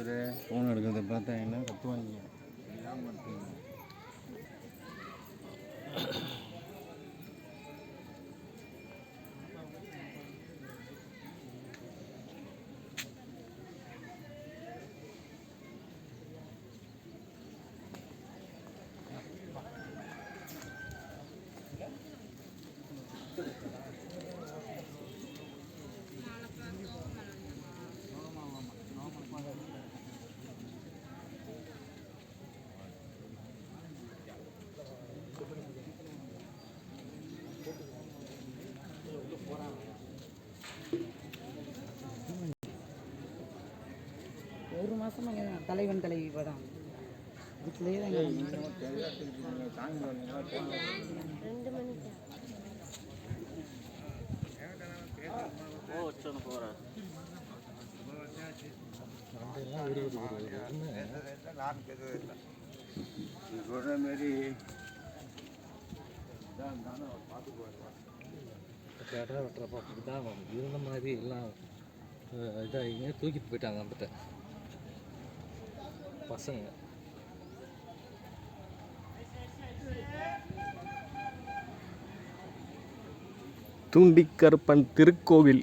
சிலர் ஃபோன் எடுக்கிறத பார்த்தா என்ன கத்துவாங்க எல்லாம் மட்டும் ஒரு மாசமா தான் தலைவன் தலைவி படம் இதுக்குள்ளேயே தான் ரெண்டு மணிக்கு சொல்கிற மாரி கேட்டா வெட்டுறப்ப அப்படி தான் இருந்த மாதிரி எல்லாம் இதாக தூக்கிட்டு போயிட்டாங்க வந்துட்டு பசங்க. தூண்டிக்கருப்பன் திருக்கோவில்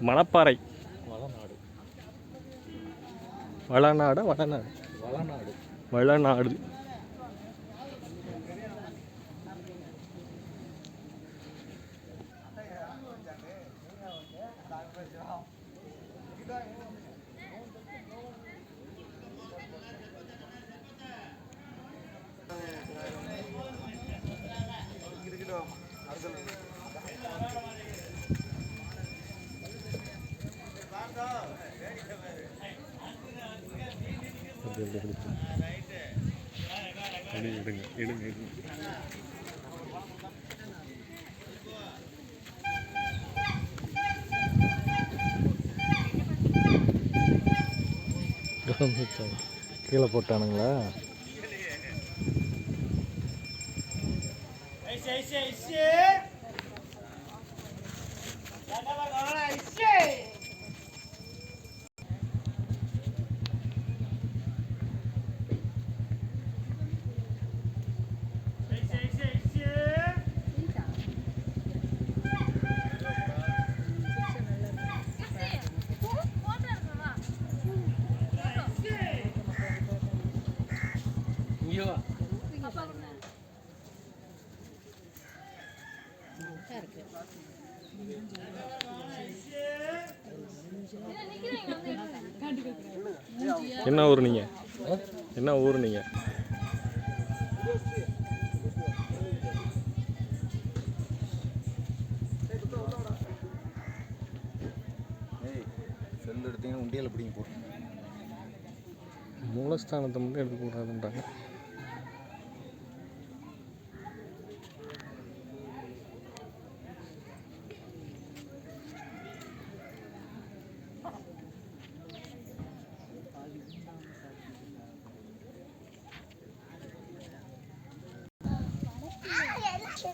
மணப்பாறை. வளநாடு. வளநாடா வடநாடு வளநாடு. வளநாடு. எடுங்க எடுங்க எடுங்க கீழே போட்டானுங்களா? இங்கே வா என்ன ஊர் நீங்கள் என்ன ஊர் நீங்கள் ஏய் செல் எடுத்தீங்கன்னா உண்டியலை பிடிங்க போட்டு மூலஸ்தானத்தை மட்டும் எடுக்கக்கூடாதுன்றாங்க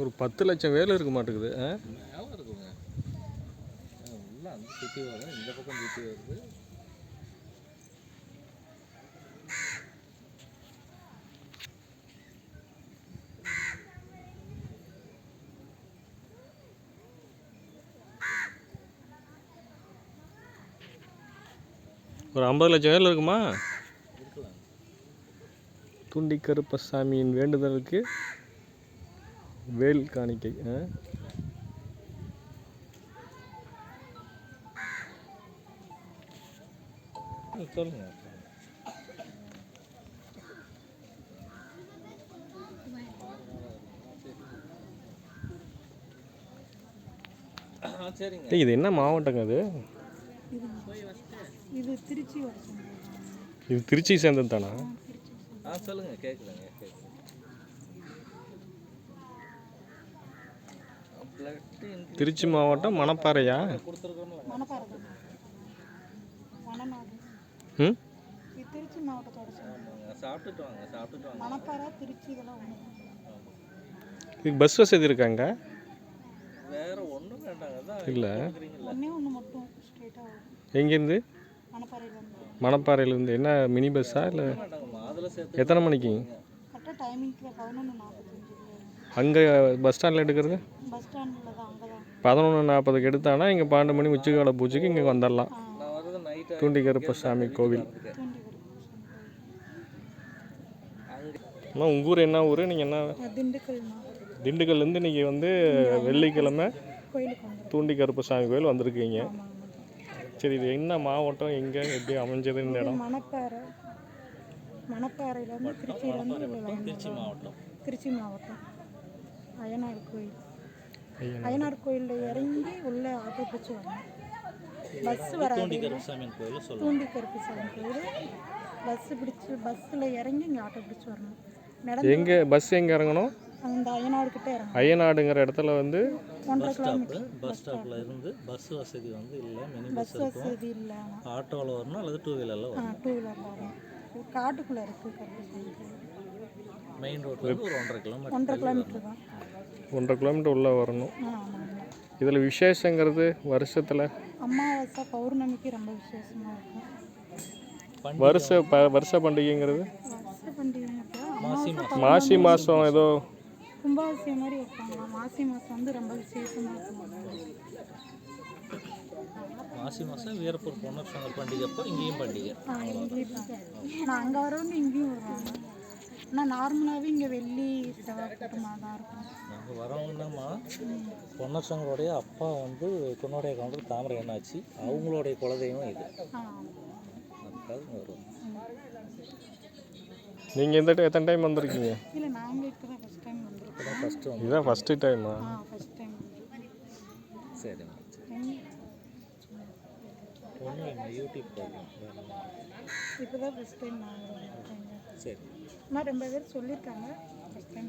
ஒரு பத்து லட்சம் வேலை இருக்க மாட்டேங்குது இருக்குங்க. சுற்றி சுற்றி ஒரு ஐம்பது லட்சம் வேலை இருக்குமா? துண்டி கருப்பசாமியின் வேண்டுதலுக்கு வேல் காணிக்கை சொல்லுங்க. இது என்ன மாவட்டங்க அது? இது திருச்சி வருஷம் இது திருச்சி சேர்ந்தது தானா ஆ சொல்லுங்க கேட்குறேங்க திருச்சி மாவட்டம் மணப்பாறையா? ம்? இது திருச்சி மாவட்டத்தோட சேர்ந்து ஆமாங்க சாப்பிட்டுட்டு வாங்க சாப்பிட்டுட்டு வாங்க மணப்பாறை திருச்சி இதெல்லாம் ஒன்று இதுக்கு பஸ் வசதி இருக்காங்க வேற ஒன்றும் வேண்டாங்க இல்ல. எங்கேருந்து? மணப்பாறையிலேருந்து. என்ன மினி பஸ்ஸா இல்லை? எத்தனை மணிக்கு? அங்கே பஸ் ஸ்டாண்டில் எடுக்கிறது? பதினொன்று நாற்பதுக்கு எடுத்தானா இங்கே பன்னெண்டு மணி உச்சிக்கால பூஜைக்கு இங்கே வந்துடலாம். தூண்டி கருப்பசாமி கோவில். அம்மா உங்கள் ஊர் என்ன ஊர்? நீங்கள் என்ன? திண்டுக்கல்லேருந்து நீங்கள் வந்து வெள்ளிக்கிழமை தூண்டி கருப்பசாமி கோயில் வந்திருக்கீங்க. சரி இது என்ன மாவட்டம்? எங்கே எப்படி அமைஞ்சது இந்த இடம்? மணப்பாறை. மணப்பாறையிலேருந்து திருச்சியிலேருந்து திருச்சி மாவட்டம் திருச்சி மாவட்டம். அய்யனார் கோயில். ஐயனார். அய்யனார் கோயிலில் இறங்கி உள்ள ஆட்டோ பிடிச்சி வரணும் பஸ் வராது. தூண்டி கருப்புசாமி கோயில். பஸ்ஸு பிடிச்சி பஸ்ஸில் இறங்கி இங்கே ஆட்டோ பிடிச்சி வரணும். நடந்து எங்கே பஸ் எங்கே இறங்கணும்? அந்த அய்யனார்கிட்ட இறங்கணும். ஐயநாடுங்கிற இடத்துல வந்து ஒன்றரை பஸ் கிலோமீட்டர் பஸ் ஸ்டாப்பில் இருந்து பஸ் வசதி வந்து இல்லை மினி பஸ் பஸ் வசதி இல்லை. ஆட்டோவில் வரணும் அல்லது டூ வீலரில் வரணும்? டூ வீலர் வரணும். காட்டுக்குள்ளே இருக்குது கருப்புசாமி கோயில் மெயின் ரோட்லேருந்து ஒரு ஒன்றரை கிலோமீட்டர் ஒன்றரை கிலோமீட்டர் தான். ஒன்றரை கிலோமீட்டர் உள்ளே வரணும். இதில் விசேஷங்கிறது வருஷத்தில் அமாவாசை பௌர்ணமிக்கு ரொம்ப விசேஷமாக இருக்கும். வருஷ ப வருஷ பண்டிகைங்கிறது? மாசி மாதம் ஏதோ கும்பாபிஷேகம் மாதிரி வைப்பாங்க. மாசி மாதம் வந்து ரொம்ப விசேஷமாக இருக்கும். மாசி மாதம் வீரப்பூர் பொன்னர் சங்கர் பண்டிகை. அப்போ இங்கேயும் பண்டிகை. நான் அங்கே வரவங்க இங்கேயும் வருவாங்க. ஆனால் நார்மலாகவே இங்கே வெள்ளி தான் இருக்கும். நாங்கள் வரவங்கன்னாமா பொன்னர் சங்கருடைய அப்பா வந்து குன்னோடைய கவுண்டர் தாமரை என்னாச்சு அவங்களுடைய குலதெய்வம் இது. அதுக்காக வருவோம் நீங்கள் எந்த எத்தனை டைம் வந்திருக்கீங்க? இல்லை நாங்கள் இப்போ தான் ஃபஸ்ட் டைம் வந்திருக்கோம் ஃபஸ்ட்டு வந்து இதுதான் ஃபஸ்ட்டு டைமா ஆ? ஃபஸ்ட் டைம் சரி ஒன்றும் இல்லைங்க யூடியூப் பார்க்கலாம். இப்போ தான் ஃபஸ்ட் டைம் நாங்கள் சரி. ஆனால் ரொம்ப பேர் சொல்லியிருக்காங்க ஃபஸ்ட் டைம்